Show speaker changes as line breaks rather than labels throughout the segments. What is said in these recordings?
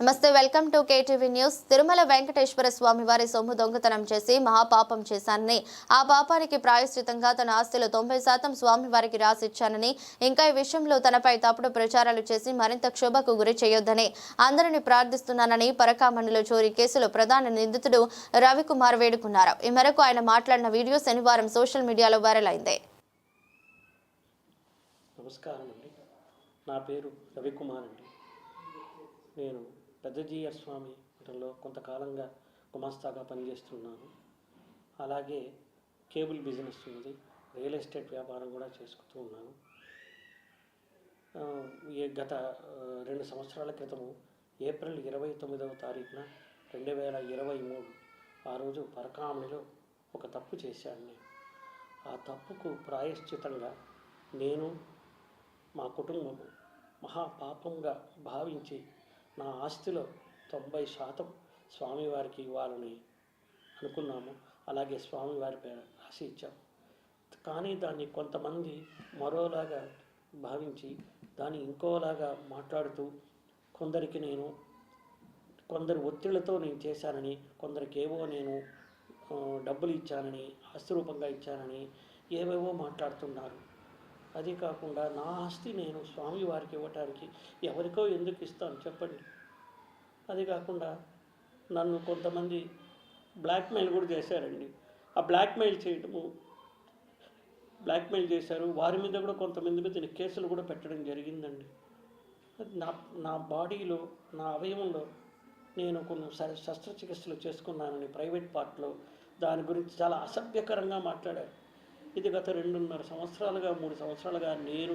నమస్తే welcome to KTV news. Tirumala Venkateswara Swamy వారి సొమ్ము దొంగతనం చేసి మహాపాపం చేశానని ఆ పాపానికి ప్రాయశ్చితంగా తన ఆస్తిలో తొంభై శాతం స్వామివారికి రాసిచ్చానని ఇంకా ఈ విషయంలో తనపై తప్పుడు ప్రచారాలు చేసి మరింత క్షోభకు గురి చేయొద్దని అందరినీ ప్రార్థిస్తున్నానని పరకామణిలో చోరీ కేసులో ప్రధాన నిందితుడు రవికుమార్ వేడుకున్నారు. ఈ మేరకు ఆయన మాట్లాడిన వీడియో శనివారం సోషల్ మీడియాలో వైరల్ అయింది.
నమస్కారం అండి. నా పేరు రవికుమార్ అండి. నేను పెద్దజీయర్ స్వామి మఠంలో కొంతకాలంగా గుమాస్తాగా పనిచేస్తున్నాను. అలాగే కేబుల్ బిజినెస్ ఉంది. రియల్ ఎస్టేట్ వ్యాపారం కూడా చేసుకుంటూ ఉన్నాను. గత రెండు సంవత్సరాల క్రితము ఏప్రిల్ ఇరవై తొమ్మిదవ తారీఖున రెండు వేల ఇరవై మూడు ఆ రోజు పరకామణిలో ఒక తప్పు చేశాను నేను. ఆ తప్పుకు ప్రాయశ్చితంగా నేను మా కుటుంబము మహాపాపంగా భావించి నా ఆస్తిలో తొంభై శాతం స్వామివారికి ఇవ్వాలని అనుకున్నాము. అలాగే స్వామివారి పేరు రాసి ఇచ్చాము కానీ దాన్ని కొంతమంది మరోలాగా భావించి దాన్ని ఇంకోలాగా మాట్లాడుతూ కొందరికి నేను కొందరు ఒత్తిళ్ళతో నేను చేశానని కొందరికి ఏవో నేను డబ్బులు ఇచ్చానని ఆస్తి రూపంగా ఇచ్చానని ఏవేవో మాట్లాడుతున్నారు. అది కాకుండా నా ఆస్తి నేను స్వామివారికి ఇవ్వటానికి ఎవరికో ఎందుకు ఇస్తాను చెప్పండి. అది కాకుండా నన్ను కొంతమంది బ్లాక్మెయిల్ కూడా చేశారండి. ఆ బ్లాక్మెయిల్ చేయటము బ్లాక్మెయిల్ చేశారు. వారి మీద కూడా కొంతమంది మీద నేను కేసులు కూడా పెట్టడం జరిగిందండి. నా నా బాడీలో నా అవయవంలో నేను కొన్ని శ- శస్త్రచికిత్సలు చేసుకున్నానని ప్రైవేట్ పార్ట్లో దాని గురించి చాలా అసభ్యకరంగా మాట్లాడారు. ఇది గత రెండున్నర సంవత్సరాలుగా మూడు సంవత్సరాలుగా నేను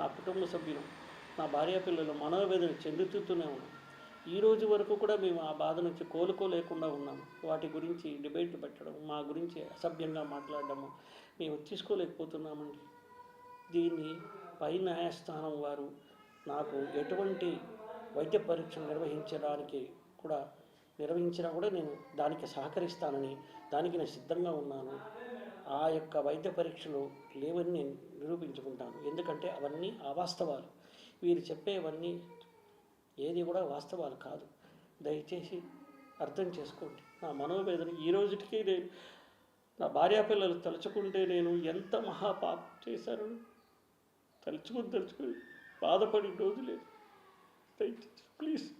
నా కుటుంబ సభ్యులు నా భార్య పిల్లలు మనోవేదన చెందుతూనే ఉన్నాం. ఈ రోజు వరకు కూడా మేము ఆ బాధ నుంచి కోలుకోలేకుండా ఉన్నాము వాటి గురించి డిబేట్ పెట్టడం మా గురించి అసభ్యంగా మాట్లాడడము మేము తీసుకోలేకపోతున్నామండి. దీన్ని పై న్యాయస్థానం వారు నాకు ఎటువంటి వైద్య పరీక్షలు నిర్వహించడానికి కూడా నిర్వహించినా కూడా నేను దానికి సహకరిస్తానని దానికి నేను సిద్ధంగా ఉన్నాను. ఆ యొక్క వైద్య పరీక్షలు లేవని నేను నిరూపించుకుంటాను. ఎందుకంటే అవన్నీ అవాస్తవాలు. వీరు చెప్పేవన్నీ ఏది కూడా వాస్తవాలు కాదు. దయచేసి అర్థం చేసుకోండి. నా మనోవేదన ఈ రోజుకి నేను నా భార్యాపిల్లలు తలుచుకుంటే నేను ఎంత మహాపాప చేశాను తలుచుకుని తలుచుకుని బాధపడి రోజు లేదు. దయచేసి ప్లీజ్